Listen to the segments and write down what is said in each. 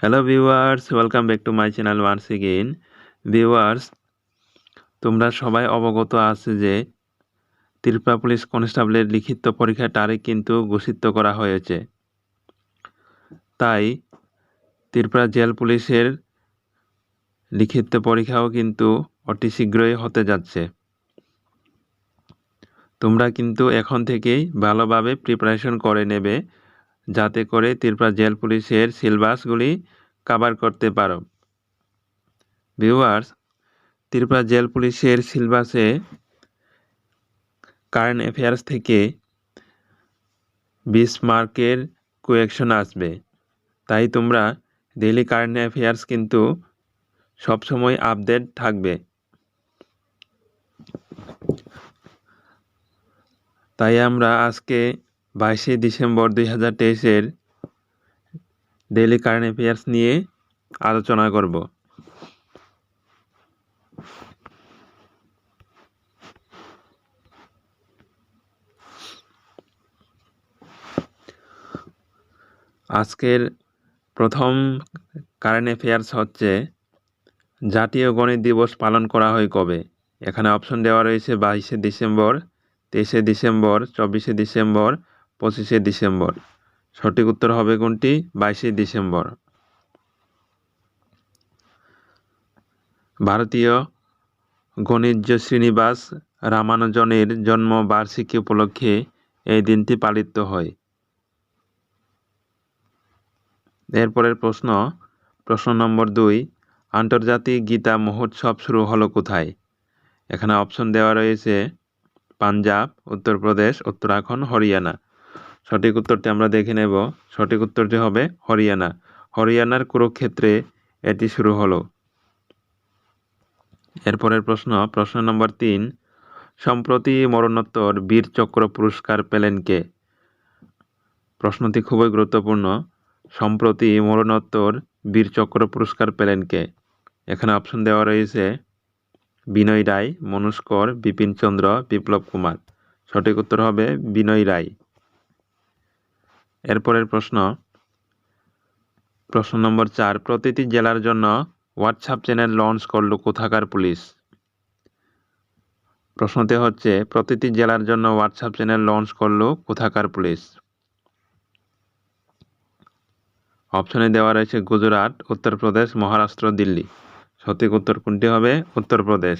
Hello viewers welcome back to my channel once again viewers তোমরা সবাই অবগত আছে যে ত্রিপুরা পুলিশ কনস্টেবলের লিখিত পরীক্ষার তারিখ কিন্তু ঘোষিত করা হয়েছে। তাই ত্রিপুরা জেল পুলিশের লিখিত পরীক্ষাও কিন্তু অতি শীঘ্রই হতে যাচ্ছে। তোমরা কিন্তু এখন থেকেই ভালোভাবে প্রিপারেশন করে নেবে। যাতে করে ত্রিপুরা জেল পুলিশের সিলেবাসগুলি কাভার করতে পারো। ভিউয়ার্স ত্রিপুরা জেল পুলিশের সিলেবাসে কারেন্ট অ্যাফেয়ার্স থেকে বিশ মার্কের কোয়েকশন আসবে। তাই তোমরা ডেইলি কারেন্ট অ্যাফেয়ার্স কিন্তু সবসময় আপডেট থাকবে। তাই আমরা আজকে বাইশে ডিসেম্বর দুই হাজার তেইশের ডেইলি কারেন্ট অ্যাফেয়ার্স নিয়ে আলোচনা করব। আজকের প্রথম কারেন্ট অ্যাফেয়ার্স হচ্ছে, জাতীয় গণিত দিবস পালন করা হয় কবে? এখানে অপশন দেওয়া রয়েছে বাইশে ডিসেম্বর, তেইশে ডিসেম্বর, চব্বিশে ডিসেম্বর পঁচিশে ডিসেম্বর। সঠিক উত্তর হবে কোনটি? বাইশে ডিসেম্বর। ভারতীয় গণিজ্য শ্রীনিবাস রামানুজনের জন্ম বার্ষিকী উপলক্ষে এই দিনটি পালিত হয়। এরপরের প্রশ্ন প্রশ্ন নম্বর দুই, আন্তর্জাতিক গীতা মহোৎসব শুরু হলো কোথায়? এখানে অপশন দেওয়া রয়েছে, পাঞ্জাব, উত্তরপ্রদেশ, উত্তরাখণ্ড, হরিয়ানা। সঠিক উত্তরটি আমরা দেখে নেব। সঠিক উত্তরটি হবে হরিয়ানা। হরিয়ানার কুরুক্ষেত্রে এটি শুরু হলো। এরপরের প্রশ্ন প্রশ্ন নম্বর তিন, সম্প্রতি মরণোত্তর বীর চক্র পুরস্কার পেলেন কে? প্রশ্নটি খুবই গুরুত্বপূর্ণ। সম্প্রতি মরণোত্তর বীর চক্র পুরস্কার পেলেন কে? এখানে অপশন দেওয়া রয়েছে বিনয় রায় মনুষ্কর বিপিন চন্দ্র, বিপ্লব কুমার। সঠিক উত্তর হবে বিনয় রায়। এরপরের প্রশ্ন। প্রশ্ন নম্বর চার, প্রতিটি জেলার জন্য হোয়াটসঅ্যাপ চ্যানেল লঞ্চ করল কোথাকার পুলিশ? প্রশ্নটি হচ্ছে, প্রতিটি জেলার জন্য হোয়াটসঅ্যাপ চ্যানেল লঞ্চ করল কোথাকার পুলিশ? অপশনে দেওয়া রয়েছে গুজরাট, উত্তরপ্রদেশ, মহারাষ্ট্র, দিল্লি। সঠিক উত্তর কোনটি হবে? উত্তরপ্রদেশ।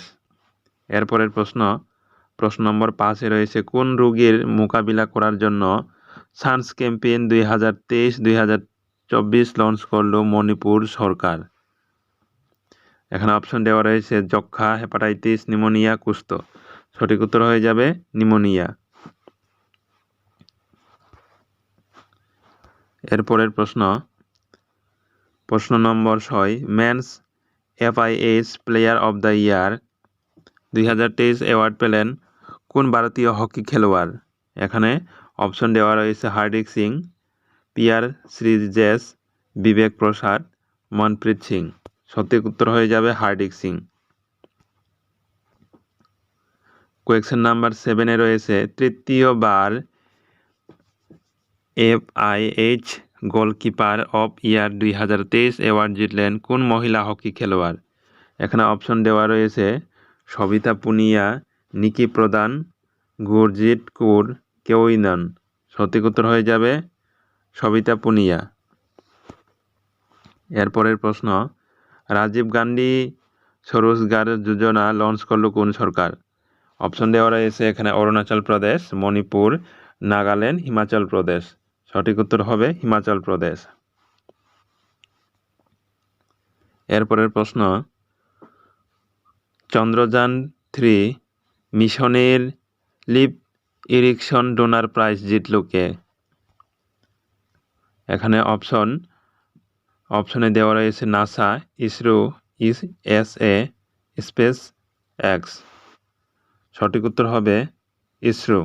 এরপরের প্রশ্ন প্রশ্ন নম্বর পাঁচে রয়েছে, কোন রোগীর মোকাবিলা করার জন্য সান্স ক্যাম্পেইন দুই হাজার তেইশ, দুই হাজার চব্বিশ লঞ্চ করল মণিপুর সরকার। এখানে অপশন দেওয়া রয়েছে যক্ষা হেপাটাইটিস, নিমোনিয়া কুষ্ঠ সঠিক উত্তর হয়ে যাবে নিমোনিয়া। এরপরের প্রশ্ন। প্রশ্ন নম্বর ছয় men's FIH player of the year দুই হাজার তেইশ অ্যাওয়ার্ড পেলেন কোন ভারতীয় হকি খেলোয়াড়? এখানে অপশন দেওয়া রয়েছে হার্দিক সিং, পিয়ার শ্রীজেস বিবেক প্রসাদ, মনপ্রীত সিং। সঠিক উত্তর হয়ে যাবে হার্দিক সিং। কোয়েকশন নাম্বার সেভেনে রয়েছে তৃতীয়বার F I H goalkeeper of year দুই হাজার তেইশ অ্যাওয়ার্ড জিতলেন কোন মহিলা হকি খেলোয়াড়? এখানে অপশন দেওয়া রয়েছে, সবিতা পুনিয়া, নিকি প্রধান, গুরজিৎ কুর কেউই নন। সঠিক উত্তর হয়ে যাবে সবিতা পুনিয়া। এরপরের প্রশ্ন, রাজীব গান্ধী স্বরোজগার যোজনা লঞ্চ করল কোন সরকার? অপশন দেওয়া রয়েছে এখানে অরুণাচল প্রদেশ, মণিপুর, নাগাল্যান্ড, হিমাচল প্রদেশ। সঠিক উত্তর হবে হিমাচল প্রদেশ। এরপরের প্রশ্ন, চন্দ্রযান থ্রি মিশনের লিপ ইরিকশন ডোনার প্রাইজ জিতল কে? এখানে অপশন, অপশনে দেওয়া রয়েছে NASA, ISRO, E, S, A, SpaceX. সঠিক উত্তর হবে ইসরো।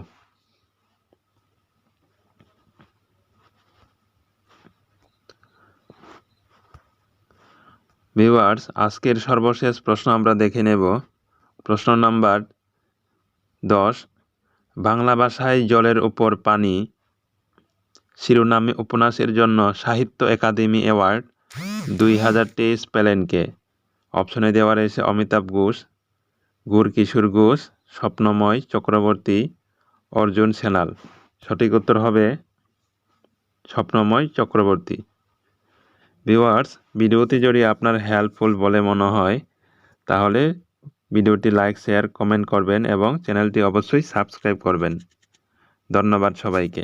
ভিউয়ার্স, আজকের সর্বশেষ প্রশ্ন আমরা দেখে নেব। প্রশ্ন নাম্বার দশ বাংলা ভাষায় জলের উপর পানি, শিরোনামে উপন্যাসের জন্য সাহিত্য একাডেমি অ্যাওয়ার্ড, দুই হাজার তেইশ স্পেলেনকে অপশনে দেওয়া রয়েছে অমিতাভ ঘোষ গুরকিশোর ঘোষ, স্বপ্নময় চক্রবর্তী, অর্জুন সেনাল। সঠিক উত্তর হবে স্বপ্নময় চক্রবর্তী। ভিউয়ার্স, ভিডিওটি যদি আপনার হেল্পফুল বলে মনে হয়, তাহলে ভিডিওটি লাইক শেয়ার কমেন্ট করবেন এবং চ্যানেলটি অবশ্যই সাবস্ক্রাইব করবেন। ধন্যবাদ সবাইকে।